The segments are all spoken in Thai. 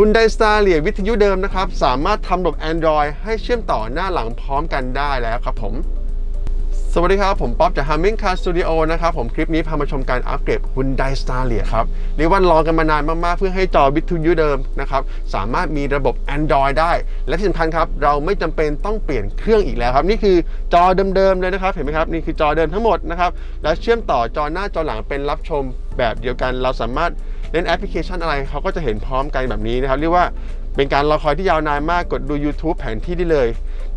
คุณไดสตาร์เลียวิทยุเดิมนะครับ สามารถทำระบบ Android ให้เชื่อมต่อหน้าหลังพร้อมกันได้แล้วครับผม สวัสดีครับ ผมป๊อบจาก Humming Car Studio นะครับ ผมคลิปนี้พามาชมการอัปเกรด Hyundai Staria ครับเรียกว่ารอกันมานานมาก ๆ เพื่อให้จอวิทยุเดิมนะครับ สามารถมีระบบ Android ได้ และที่สำคัญครับ เราไม่จำเป็นต้องเปลี่ยนเครื่องอีกแล้วครับ นี่คือจอเดิม ๆ เลยนะครับ เห็นไหมครับ นี่คือจอเดิมทั้งหมดนะครับ และเชื่อมต่อจอหน้าจอหลังเป็นรับชมแบบเดียวกัน เราสามารถ เล่นแอปพลิเคชันอะไรเขาก็จะเห็นพร้อมกันแบบนี้นะครับ เรียกว่าเป็นการรอคอยที่ยาวนานมากกดดู YouTube แผนที่ได้เลย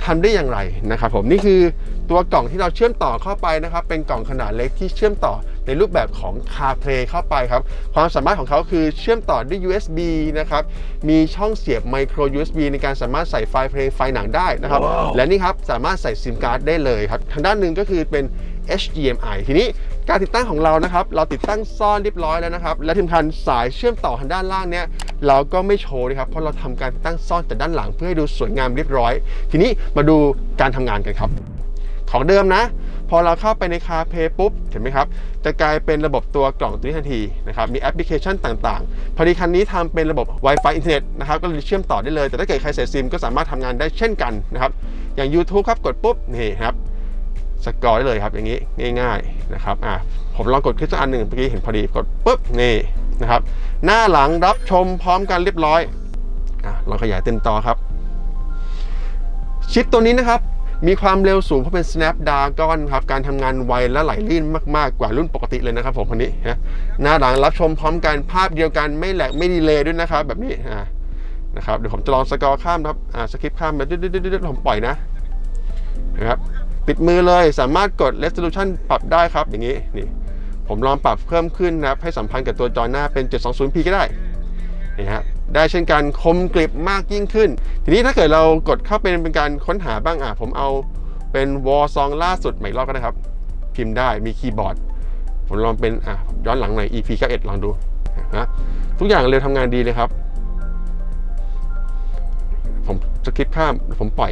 ทำได้อย่างไรนะครับผมนี่คือตัวกล่องที่เราเชื่อมต่อเข้าไปนะครับ เป็นกล่องขนาดเล็กที่เชื่อมต่อในรูปแบบของ CarPlay เข้าไปครับ ความสามารถของเขาคือเชื่อมต่อด้วย USB นะครับ มีช่องเสียบ Micro USB ในการสามารถใส่ไฟล์เพลงไฟล์หนังได้นะครับและนี่ครับสามารถใส่ซิมการ์ดได้เลยครับ ทางด้านหนึ่งก็คือเป็น HDMI ทีนี้ การติดตั้งของเรานะครับ เราติดตั้งซ่อนเรียบร้อยแล้วนะครับ และที่สำคัญสายเชื่อมต่อทางด้านล่างเนี้ยเราก็ไม่โชว์นะครับเพราะเราทำการติดตั้งซ่อนจากด้านหลังเพื่อให้ดูสวยงามเรียบร้อย ทีนี้มาดูการทำงานกันครับ ของเดิมนะ พอเราเข้าไปในคาเพย์ปุ๊บเห็นไหมครับ จะกลายเป็นระบบตัวกล่องตัวนี้ทันทีนะครับมีแอปพลิเคชันต่างๆ พอดีคันนี้ทำเป็นระบบ Wi-Fi อินเทอร์เน็ตนะครับก็เลยเชื่อมต่อได้เลยแต่ถ้าเกิดใครเสียซิมก็สามารถทำงานได้เช่นกันนะครับอย่าง YouTube ครับกดปุ๊บนี่ครับ สกอร์ได้เลยครับอย่างนี้ง่าย ๆนะครับอะผมลองกดคลิกสักอันหนึ่งเมื่อกี้เห็นพอดีกดปุ๊บนี่นะครับหน้าหลังรับชมพร้อมกันเรียบร้อยอะลองขยายเต็มต่อครับ ชิปตัวนี้นะครับมีความเร็วสูงเพราะเป็น Snapdragon ครับ การทำงานไวและไหลลื่นมาก ๆ กว่ารุ่นปกติเลยนะครับผมคันนี้นะหน้าหลังรับชมพร้อมกันภาพเดียวกันไม่แหลกไม่ดีเลย์ด้วยนะครับ แบบนี้นะครับเดี๋ยวผมจะลองสกอร์ข้ามครับอ่าสคริปข้ามแบบดึ๊ดๆผมปล่อยนะนะครับ ปิดมือเลยสามารถกด resolution ปรับได้ครับอย่างนี้นี่ผมลองปรับเพิ่มขึ้นนะครับให้สัมพันธ์กับตัวจอหน้าเป็น 720p ก็ได้นี่ฮะได้เช่นกันคมกริบมากยิ่งขึ้น ทีนี้ถ้าเกิดเรากดเข้าเป็นเป็นการค้นหาบ้างอะผมเอาเป็นวอลซองล่าสุดใหม่รอบก็ได้ครับ พิมพ์ได้มีคีย์บอร์ด ผมลองเป็นอะย้อนหลังหน่อย EP 91ลองดูนะทุกอย่างเร็วทำงานดีเลยครับ ผมสกิปข้ามผมปล่อย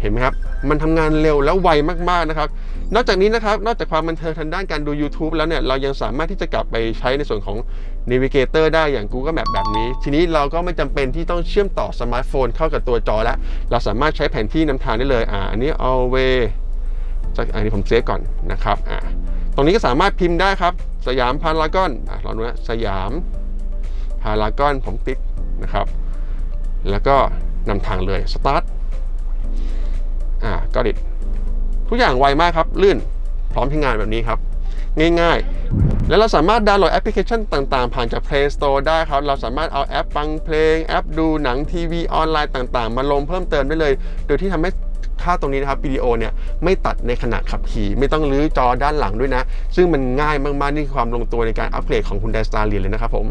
เห็นไหมครับ มันทำงานเร็วแล้วไวมากๆนะครับ นอกจากนี้นะครับ นอกจากความบันเทิงทางด้านการดู YouTube แล้วเนี่ย เรายังสามารถที่จะกลับไปใช้ในส่วนของ Navigator ได้อย่าง Google Map แบบนี้ ทีนี้เราก็ไม่จำเป็นที่ต้องเชื่อมต่อสมาร์ทโฟนเข้ากับตัวจอแล้ว เราสามารถใช้แผนที่นำทางได้เลย อ่า อันนี้ alway จากอันนี้ผมเซฟก่อนนะครับ อ่า ตรงนี้ก็สามารถพิมพ์ได้ครับ สยามพารากอน อะลองดูนะสยามพารากอนผมติ๊กนะครับ แล้วก็นำทางเลย start อ่าก็ดิดทุกอย่างไวมากครับ ลื่น พร้อมใช้งานแบบนี้ครับ ง่ายๆ แล้วเราสามารถดาวน์โหลดแอปพลิเคชันต่างๆ ผ่านจาก Play Store ได้ครับ เราสามารถเอาแอปฟังเพลง แอปดูหนังทีวีออนไลน์ต่างๆ มาลงเพิ่มเติมได้เลย โดยที่ทำให้ค่าตรงนี้นะครับวิดีโอเนี่ยไม่ตัดในขณะขับขี่ ไม่ต้องรื้อจอด้านหลังด้วยนะ ซึ่งมันง่ายมากๆ นี่คือความลงตัวในการอัปเกรดของคุณ d ดสตาร์เรียนเลยนะครับผม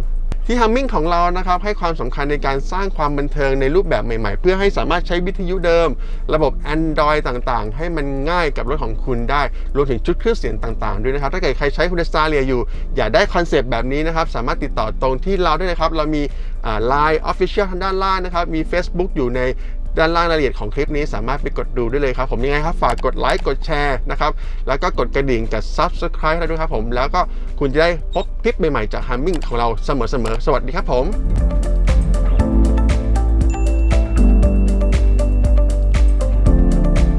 ที่ฮัมมิ่งของเรานะครับให้ความสำคัญในการสร้างความบันเทิงในรูปแบบใหม่ ๆ เพื่อให้สามารถใช้วิทยุเดิม ระบบ Android ต่างๆ ให้มันง่ายกับรถของคุณได้ รวมถึงชุดเครื่องเสียงต่างๆ ด้วยนะครับ ถ้าเกิดใครใช้คุณสตาเรียอยู่ อยากได้คอนเซปต์แบบนี้นะครับ สามารถติดต่อตรงที่เราได้เลยครับ เรามีไลน์ออฟฟิเชียลทางด้านล่างนะครับ มี Facebook อยู่ใน ด้านล่างรายละเอียดของคลิปนี้สามารถไปกดดูได้เลยครับผมยังไงครับฝากกดไลค์กดแชร์นะครับแล้วก็กดกระดิ่งกับ Subscribe ให้ด้วยครับผมแล้วก็คุณจะได้พบคลิปใหม่ๆจาก Humming ของเราเสมอๆสวัสดีครับผม